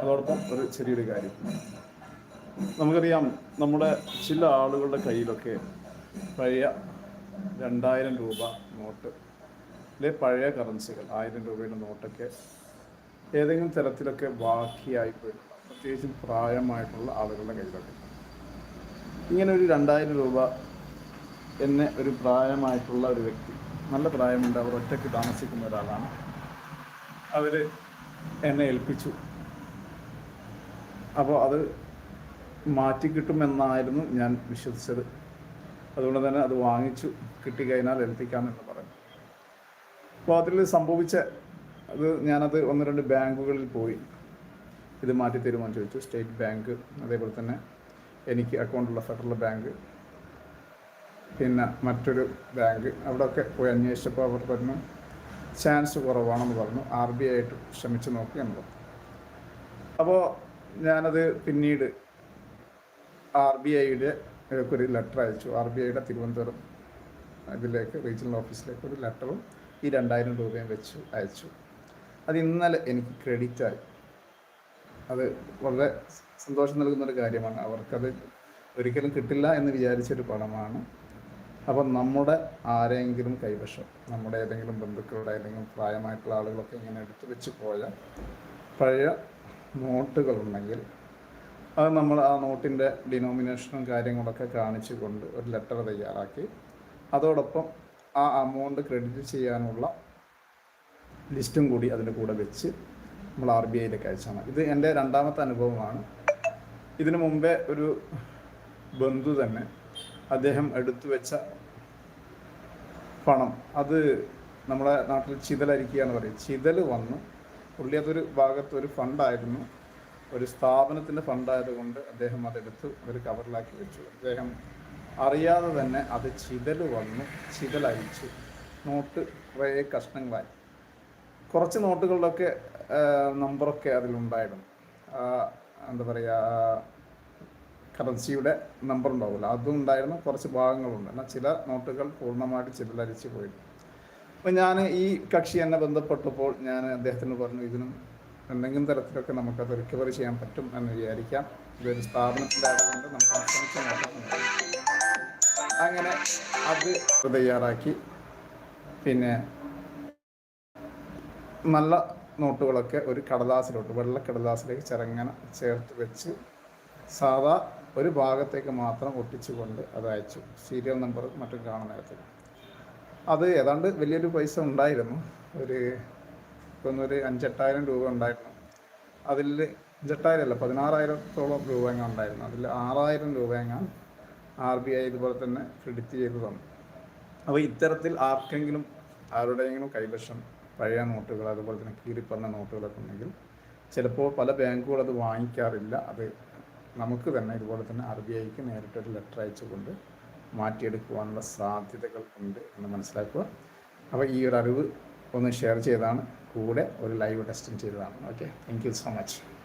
അതോടൊപ്പം ഒരു ചെറിയൊരു കാര്യം. നമുക്കറിയാം നമ്മുടെ ചില ആളുകളുടെ കയ്യിലൊക്കെ പഴയ രണ്ടായിരം രൂപ നോട്ട് അല്ലെ പഴയ കറൻസികൾ ആയിരം രൂപയുടെ നോട്ടൊക്കെ ഏതെങ്കിലും തരത്തിലൊക്കെ ബാക്കിയായി പോയിട്ടുള്ള പ്രത്യേകിച്ചും പ്രായമായിട്ടുള്ള ആളുകളുടെ കയ്യിലൊക്കെ. ഇങ്ങനെ ഒരു രണ്ടായിരം രൂപ എന്നെ ഒരു പ്രായമായിട്ടുള്ള ഒരു വ്യക്തി നല്ല പ്രായമുണ്ട് അവർ ഒറ്റയ്ക്ക് താമസിക്കുന്ന ഒരാളാണ് അവർ എന്നെ ഏൽപ്പിച്ചു. അപ്പോൾ അത് മാറ്റി കിട്ടുമെന്നായിരുന്നു ഞാൻ വിശ്വസിച്ചത്. അതുകൊണ്ട് തന്നെ അത് വാങ്ങിച്ചു കിട്ടിക്കഴിഞ്ഞാൽ ഏൽപ്പിക്കാമെന്ന് പറഞ്ഞു. അപ്പോൾ അതിൽ സംഭവിച്ച അത് ഞാനത് ഒന്ന് രണ്ട് ബാങ്കുകളിൽ പോയി. ഇത് മാറ്റി തരുമെന്ന് ചോദിച്ചു. സ്റ്റേറ്റ് ബാങ്ക് അതേപോലെ തന്നെ എനിക്ക് അക്കൗണ്ടുള്ള ഫെഡറൽ ബാങ്ക് പിന്നെ മറ്റൊരു ബാങ്ക്. അവിടെയൊക്കെ പോയി അന്വേഷിച്ചപ്പോൾ അവർ പറഞ്ഞു ചാൻസ് കുറവാണെന്ന് പറഞ്ഞു. ആർ ബി ഐ ആയിട്ട് ശ്രമിച്ചു നോക്കി എന്ന് അപ്പോൾ ഞാനത് പിന്നീട് ആർ ബി ഐയുടെ ഒരു ലെറ്റർ അയച്ചു. ആർ ബി ഐയുടെ തിരുവനന്തപുരം ഇതിലേക്ക് റീജിയണൽ ഓഫീസിലേക്ക് ഒരു ലെറ്ററും ഈ രണ്ടായിരം രൂപയും വെച്ച് അയച്ചു. അത് ഇന്നലെ എനിക്ക് ക്രെഡിറ്റ് ആയി. അത് വളരെ സന്തോഷം നൽകുന്നൊരു കാര്യമാണ്. അവർക്കത് ഒരിക്കലും കിട്ടില്ല എന്ന് വിചാരിച്ചൊരു പണമാണ്. അപ്പം നമ്മുടെ ആരെങ്കിലും കൈവശം നമ്മുടെ ഏതെങ്കിലും ബന്ധുക്കളുടെ ഏതെങ്കിലും പ്രായമായിട്ടുള്ള ആളുകളൊക്കെ ഇങ്ങനെ എടുത്തു വെച്ച് പോയ പഴയ നോട്ടുകളുണ്ടെങ്കിൽ അത് നമ്മൾ ആ നോട്ടിന്റെ ഡിനോമിനേഷനും കാര്യങ്ങളൊക്കെ കാണിച്ചു കൊണ്ട് ഒരു ലെറ്റർ തയ്യാറാക്കി. അതോടൊപ്പം ആ അമൗണ്ട് ക്രെഡിറ്റ് ചെയ്യാനുള്ള ലിസ്റ്റും കൂടി അതിന്റെ കൂടെ വെച്ച് നമ്മൾ ആർ ബി ഐയിലേക്ക് അയച്ചാണ് ഇത് എന്റെ രണ്ടാമത്തെ അനുഭവമാണ്. ഇതിനു മുമ്പേ ഒരു ബന്ധു തന്നെ അദ്ദേഹം എടുത്തു വെച്ച പണം അത് നമ്മുടെ നാട്ടിൽ ചിതലരിക്കുക എന്ന് പറയും ചിതൽ വന്ന്. പുള്ളി അതൊരു ഭാഗത്ത് ഒരു ഫണ്ടായിരുന്നു. ഒരു സ്ഥാപനത്തിന്റെ ഫണ്ടായതുകൊണ്ട് അദ്ദേഹം അതെടുത്ത് ഒരു കവറിലാക്കി വെച്ചു. അദ്ദേഹം അറിയാതെ തന്നെ അത് ചിതൽ വന്നു ചിതലയച്ചു നോട്ട് കുറേ കഷ്ണങ്ങളായി. കുറച്ച് നോട്ടുകളിലൊക്കെ നമ്പറൊക്കെ അതിലുണ്ടായിരുന്നു. എന്താ പറയുക കറൻസിയുടെ നമ്പർ ഉണ്ടാവില്ല അതും ഉണ്ടായിരുന്നു കുറച്ച് ഭാഗങ്ങളുണ്ട്. എന്നാൽ ചില നോട്ടുകൾ പൂർണമായിട്ട് ചിതലരിച്ച് പോയി. അപ്പോൾ ഞാൻ ഈ കക്ഷി എന്നെ ബന്ധപ്പെട്ടപ്പോൾ ഞാൻ അദ്ദേഹത്തിന് പറഞ്ഞു ഇതിനും എന്തെങ്കിലും തരത്തിലൊക്കെ നമുക്കത് റിക്കവറി ചെയ്യാൻ പറ്റും എന്ന് വിചാരിക്കാം. ഇതൊരു സ്ഥാപനത്തിന്റെ ആയതുകൊണ്ട് നമുക്ക് അങ്ങനെ അത് തയ്യാറാക്കി. പിന്നെ നല്ല നോട്ടുകളൊക്കെ ഒരു കടലാസിലോട്ട് വെള്ള കടലാസിലേക്ക് ചെറുങ്ങനെ ചേർത്ത് വെച്ച് സാധാ ഒരു ഭാഗത്തേക്ക് മാത്രം ഒട്ടിച്ചുകൊണ്ട് അത് അയച്ചു. സീരിയൽ നമ്പർ മറ്റും കാണുന്ന അത് ഏതാണ്ട് വലിയൊരു പൈസ ഉണ്ടായിരുന്നു. ഒരു ഇപ്പം ഒരു അഞ്ചെട്ടായിരം രൂപ ഉണ്ടായിരുന്നു. അതിൽ അഞ്ചെട്ടായിരം അല്ല പതിനാറായിരത്തോളം രൂപ എങ്ങാൻ ഉണ്ടായിരുന്നു. അതിൽ ആറായിരം രൂപ എങ്ങാൻ ആർ ബി ഐ ഇതുപോലെ തന്നെ ക്രെഡിറ്റ് ചെയ്ത് തന്നു. അപ്പോൾ ഇത്തരത്തിൽ ആർക്കെങ്കിലും ആരുടെയെങ്കിലും കൈവശം പഴയ നോട്ടുകൾ അതുപോലെ തന്നെ കീറിപ്പറഞ്ഞ നോട്ടുകളൊക്കെ ഉണ്ടെങ്കിൽ ചിലപ്പോൾ പല ബാങ്കുകൾ അത് വാങ്ങിക്കാറില്ല. അത് നമുക്ക് തന്നെ ഇതുപോലെ തന്നെ ആർ ബി ഐക്ക് നേരിട്ടൊരു ലെറ്റർ അയച്ചുകൊണ്ട് മാറ്റിയെടുക്കുവാനുള്ള സാധ്യതകൾ ഉണ്ട് എന്ന് മനസ്സിലാക്കുക. അപ്പോൾ ഈ ഒരു അറിവ് ഒന്ന് ഷെയർ ചെയ്താണ്. കൂടെ ഒരു ലൈവ് ടെസ്റ്റും ചെയ്തതാണ്. Okay thank you so much